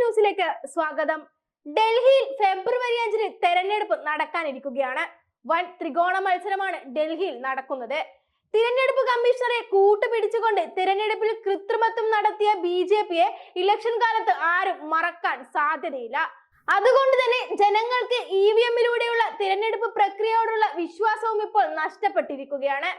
ന്യൂസിലേക്ക് സ്വാഗതം. ഡൽഹിയിൽ ഫെബ്രുവരി അഞ്ചിന് തെരഞ്ഞെടുപ്പ് നടക്കാനിരിക്കുകയാണ്. വൻ ത്രികോണ മത്സരമാണ് ഡൽഹിയിൽ നടക്കുന്നത്. തിരഞ്ഞെടുപ്പ് കമ്മീഷണറെ കൂട്ടുപിടിച്ചുകൊണ്ട് തിരഞ്ഞെടുപ്പിൽ കൃത്രിമത്വം നടത്തിയ ബി ജെ പിയെ ഇലക്ഷൻ കാലത്ത് ആരും മറക്കാൻ സാധ്യതയില്ല. അതുകൊണ്ട് തന്നെ ജനങ്ങൾക്ക് ഇ വി എമ്മിലൂടെയുള്ള തിരഞ്ഞെടുപ്പ് പ്രക്രിയയോടുള്ള വിശ്വാസവും ഇപ്പോൾ നഷ്ടപ്പെട്ടിരിക്കുകയാണ്.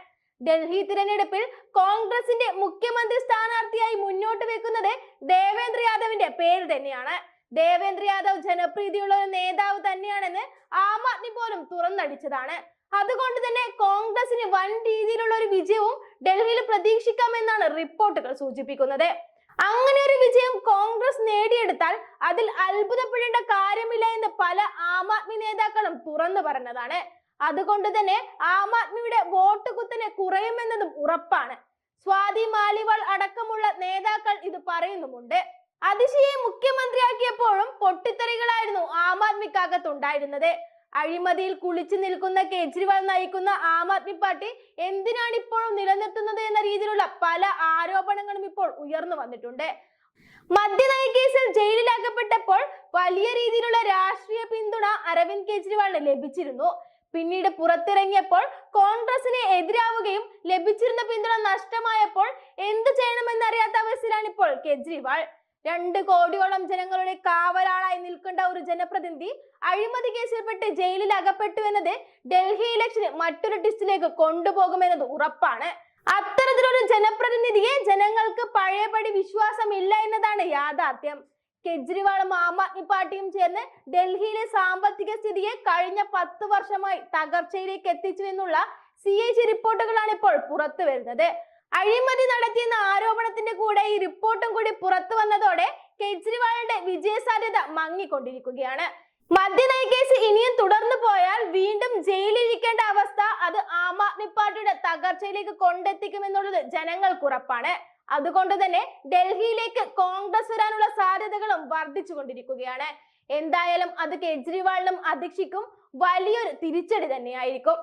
ഡൽഹി തിരഞ്ഞെടുപ്പിൽ കോൺഗ്രസിന്റെ മുഖ്യമന്ത്രി സ്ഥാനാർത്ഥിയായി മുന്നോട്ട് വെക്കുന്നത് ദേവേന്ദ്ര യാദവിന്റെ പേര് തന്നെയാണ്. ദേവേന്ദ്ര യാദവ് ജനപ്രീതിയുള്ള ഒരു നേതാവ് തന്നെയാണെന്ന് ആം ആദ്മി പോലും തുറന്നടിച്ചതാണ്. അതുകൊണ്ട് തന്നെ കോൺഗ്രസിന് വൻ രീതിയിലുള്ള ഒരു വിജയവും ഡൽഹിയിൽ പ്രതീക്ഷിക്കാമെന്നാണ് റിപ്പോർട്ടുകൾ സൂചിപ്പിക്കുന്നത്. അങ്ങനെ ഒരു വിജയം കോൺഗ്രസ് നേടിയെടുത്താൽ അതിൽ അത്ഭുതപ്പെടേണ്ട കാര്യമില്ല എന്ന് പല ആം ആദ്മി നേതാക്കളും തുറന്നു പറഞ്ഞതാണ്. അതുകൊണ്ട് തന്നെ ആം ആദ്മിയുടെ വോട്ട് കുത്തനെ കുറയുമെന്നതും ഉറപ്പാണ്. സ്വാതി മാലിവാൾ അടക്കമുള്ള നേതാക്കൾ ഇത് പറയുന്നുമുണ്ട്. അതിശയെ മുഖ്യമന്ത്രിയാക്കിയപ്പോഴും പൊട്ടിത്തെറികളായിരുന്നു ആം ആദ്മിക്കകത്തുണ്ടായിരുന്നത്. അഴിമതിയിൽ കുളിച്ചു നിൽക്കുന്ന കേജ്രിവാൾ നയിക്കുന്ന ആം ആദ്മി പാർട്ടി എന്തിനാണ് ഇപ്പോഴും നിലനിർത്തുന്നത് എന്ന രീതിയിലുള്ള പല ആരോപണങ്ങളും ഇപ്പോൾ ഉയർന്നു വന്നിട്ടുണ്ട്. മദ്യനയ കേസിൽ ജയിലിലാക്കപ്പെട്ടപ്പോൾ വലിയ രീതിയിലുള്ള രാഷ്ട്രീയ പിന്തുണ അരവിന്ദ് കെജ്രിവാളിന് ലഭിച്ചിരുന്നു. പിന്നീട് പുറത്തിറങ്ങിയപ്പോൾ കോൺഗ്രസിനെ എതിരാവുകയും ലഭിച്ചിരുന്ന പിന്തുണ നഷ്ടമായപ്പോൾ എന്ത് ചെയ്യണമെന്നറിയാത്ത അവസ്ഥയിലാണ് ഇപ്പോൾ കെജ്രിവാൾ. രണ്ട് കോടിയോളം ജനങ്ങളുടെ കാവലാളായി നിൽക്കേണ്ട ഒരു ജനപ്രതിനിധി അഴിമതി കേസിൽപ്പെട്ട് ജയിലിൽ അകപ്പെട്ടു എന്നത് ഡൽഹി ഇലക്ഷന് മറ്റൊരു ടിസ്റ്റിലേക്ക് കൊണ്ടുപോകുമെന്നത് ഉറപ്പാണ്. അത്തരത്തിലൊരു ജനപ്രതിനിധിയെ ജനങ്ങൾക്ക് പഴയപടി വിശ്വാസമില്ല എന്നതാണ് യാഥാർത്ഥ്യം. കെജ്രിവാളും ആം ആദ്മി പാർട്ടിയും ചേർന്ന് ഡൽഹിയിലെ സാമ്പത്തിക സ്ഥിതിയെ കഴിഞ്ഞ പത്ത് വർഷമായി തകർച്ചയിലേക്ക് എത്തിച്ചു എന്നുള്ള സി എ ജി റിപ്പോർട്ടുകളാണ് ഇപ്പോൾ പുറത്തു വരുന്നത്. അഴിമതി നടത്തിയെന്ന ആരോപണത്തിന്റെ കൂടെ ഈ റിപ്പോർട്ടും കൂടി പുറത്തു വന്നതോടെ കെജ്രിവാളിന്റെ വിജയ സാധ്യത മങ്ങിക്കൊണ്ടിരിക്കുകയാണ്. മദ്യനയ കേസ് ഇനിയും തുടർന്നു പോയാൽ വീണ്ടും ജയിലിരിക്കേണ്ട അവസ്ഥ അത് ആം ആദ്മി പാർട്ടിയുടെ തകർച്ചയിലേക്ക് കൊണ്ടെത്തിക്കുമെന്നുള്ളത് ജനങ്ങൾക്ക് ഉറപ്പാണ്. അതുകൊണ്ട് തന്നെ ഡൽഹിയിലേക്ക് കോൺഗ്രസ് വരാനുള്ള സാധ്യതകളും വർദ്ധിച്ചു കൊണ്ടിരിക്കുകയാണ് എന്തായാലും അത് കെജ്രിവാളിനും അധ്യക്ഷയ്ക്കും വലിയൊരു തിരിച്ചടി തന്നെയായിരിക്കും.